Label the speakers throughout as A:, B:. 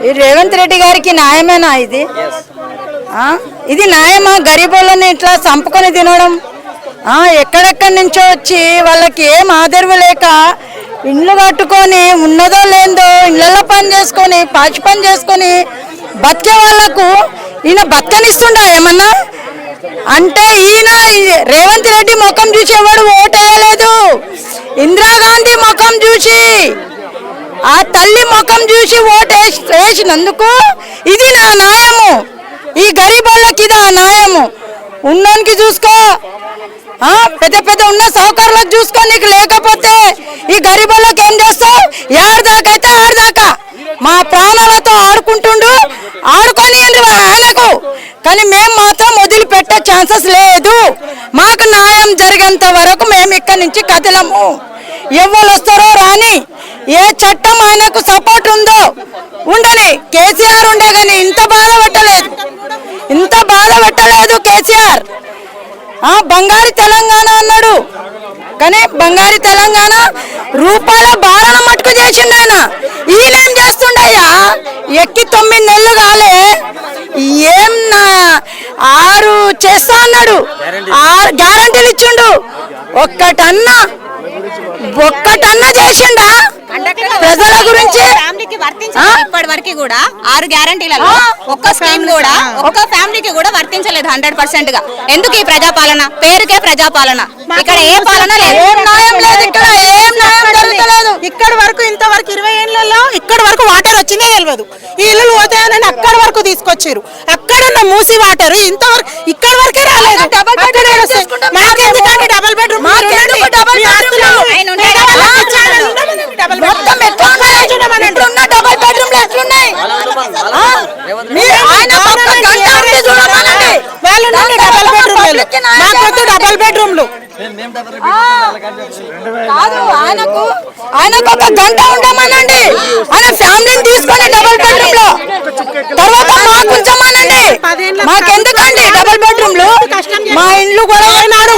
A: ఈ రేవంత్ రెడ్డి గారికి న్యాయమేనా ఇది? ఆ? ఇది న్యాయమా? గరీబులని ఇట్లా చంపుకొని తినడం? ఆ, ఎక్కడెక్కడి నుంచో వచ్చి వాళ్ళకి ఏం ఆదరవు లేక ఇండ్లు కట్టుకొని ఉన్నదో లేదో ఇళ్ళల్లో పని చేసుకొని పాచి పని చేసుకొని బతికే వాళ్ళకు ఈయన బతకనిస్తుండా ఏమన్నా? అంటే ఈయన రేవంత్ రెడ్డి ముఖం చూసి ఎవడు ఓటేయలేదు ఇందిరాగాంధీ ముఖం చూసి. ఆ తల్లి ముఖం చూసి ఓటు వేసి- వేసినందుకు ఇది నా న్యాయము. ఈ గరీబలోకి ఇది ఆ న్యాయము. ఉన్నోనికి చూసుకో. పెద్ద పెద్ద ఉన్న సౌకర్యాలకు చూసుకో నీకు. లేకపోతే ఈ గరీబోళ్ళకి ఏం చేస్తావు? ఏడదాకైతే ఆడదాకా మా ప్రాణాలతో ఆడుకుంటుండు. ఆడుకొని ఆయనకు. కానీ మేము మాత్రం వదిలిపెట్టే ఛాన్సెస్ లేదు. మాకు న్యాయం జరిగేంత వరకు మేము ఇక్కడి నుంచి కదలము. ఎవరు వస్తారో రాని ఏ చట్టం ఆయనకు సపోర్ట్ ఉందో ఉండని కేసీఆర్ ఉండే కానీ ఇంత బాధ పెట్టలేదు. ఇంత బాధ పెట్టలేదు కేసీఆర్. ఆ బంగారు తెలంగాణ అన్నాడు. కానీ బంగారు తెలంగాణ రూపాయల బారణ మట్టుకు చేసిండు ఆయన. ఈయనేం చేస్తుండయ్యా ఎక్కి తొమ్మిది నెలలు కాలే. ఏం నా ఆరు చేస్తా అన్నాడు. ఆరు గ్యారంటీలు ఇచ్చిండు. ఒక్కటన్నా ఒక్కటన్నా చేసిండా? ప్రజల గురించి?
B: ఫ్యామిలీకి వర్తించలేదు ఇప్పటి వరకు కూడా. ఆరు గ్యారంటీలలో ఒక్క స్కీమ్ కూడా ఒక్క ఫ్యామిలీకి కూడా వర్తించలేదు హండ్రెడ్ పర్సెంట్గా ఎందుకు ఈ ప్రజాపాలన? పేరుకే ప్రజాపాలన. ఇక్కడ ఏ పాలన లేదు.
A: ఏం న్యాయం లేదు ఇక్కడ ఏం న్యాయం జరుగుతలేదు.
C: ఇక్కడ వరకు ఇంతవరకు ఇరవై ఏళ్ళలో ఇక్కడ వరకు వాటర్ వచ్చిందే తెలియదు ఈ ఇల్లు పోతాయని అక్కడ వరకు తీసుకొచ్చారు అక్కడ ఉన్న మూసి వాటర్ ఇంతవరకు ఇక్కడ వరకే రాలేదు.
A: బెడ్రూమ్
C: మాకొద్దు డబల్ బెడ్రూమ్లు
A: కాదు ఆయనకు ఆయనకు ఒక గంట ఉండమనండి. ఆయన ఫ్యామిలీని తీసుకొని డబుల్ బెడ్రూమ్లో. తర్వాత మాకు ఉంచమనండి. మాకెందుకండి డబుల్ బెడ్రూమ్లో? మా ఇండ్లు కూడా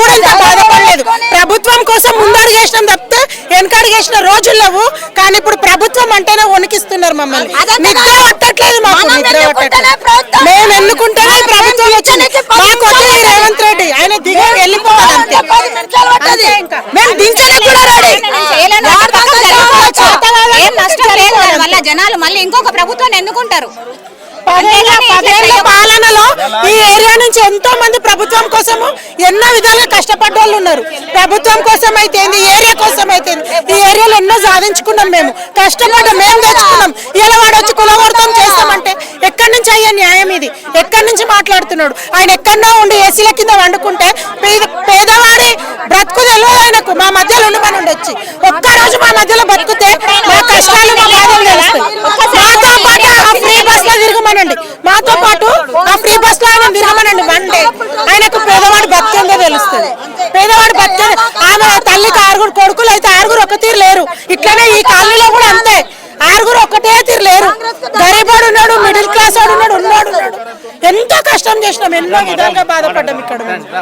C: కూడా ఇంత బాధపడలేదు. ప్రభుత్వం కోసం ముందడుగు వేసినాం తప్పితే వెనకడుగేసిన రోజులు లేవు. కానీ ఇప్పుడు ప్రభుత్వం అంటేనే వణికిస్తున్నారు మమ్మల్ని. నిద్ర. పట్టట్లేదు మాకు నిద్ర పట్టట్లేదు. మేము ఎన్నుకుంటేనే ప్రభుత్వం వచ్చింది. మాకు వద్దు ఈ రేవంత్ రెడ్డి. ఆయన దిగి వెళ్ళిపోవాలి అంతే.
A: మేము దించడానికి కూడా రెడీ.
B: జనాలు మళ్ళీ ఇంకొక ప్రభుత్వాన్ని ఎన్నుకుంటారు పదేళ్ళ
C: పాలనలో ఈ ఏరియా నుంచి ఎంతో మంది ప్రభుత్వం కోసము ఎన్నో విధాలుగా కష్టపడ్డ వాళ్ళు ఉన్నారు. ప్రభుత్వం కోసం అయితే ఈ ఏరియా కోసం అయితే. ఈ ఏరియాలో ఎన్నో సాధించుకున్నాం మేము. కష్టపడ్డాం మేము తెచ్చుకున్నాం ఇలా వాడు వచ్చి కులవర్తం చేస్తామంటే ఎక్కడి నుంచి అయ్యే న్యాయం ఇది? ఎక్కడి నుంచి మాట్లాడుతున్నాడు? ఆయన ఎక్కడో ఉండి ఏసీల కింద వండుకుంటే పేద పేదవాడి బ్రతుకు తెలియదు ఆయనకు. మా మధ్యలో ఉండమని ఉండొచ్చి. ఒక్క రోజు మా మధ్యలో బతుకుతే మా కష్టాలు మా బాధలు తెలుస్తాయి. తిరగమనండి మాతో పాటు ఆ ఫ్రీ బస్లో ఆయన తిరగమనండి వన్ డే ఆయనకు పేదవాడి బతికేందో తెలుస్తుంది. పేదవాడి బతికే ఆమె తల్లికి ఆరుగురు కొడుకులు అయితే ఆరుగురు ఒక తీరు లేరు. ఇట్లనే ఈ కాలనీలో కూడా అంతే. ఆరుగురు ఒకటే తీరు లేరు. గరీబాడు ఉన్నాడు మిడిల్ క్లాస్ వాడు ఉన్నాడు ఉన్నాడు. ఎంతో కష్టం చేసినాం ఎన్నో విధాలుగా బాధపడ్డాం ఇక్కడ.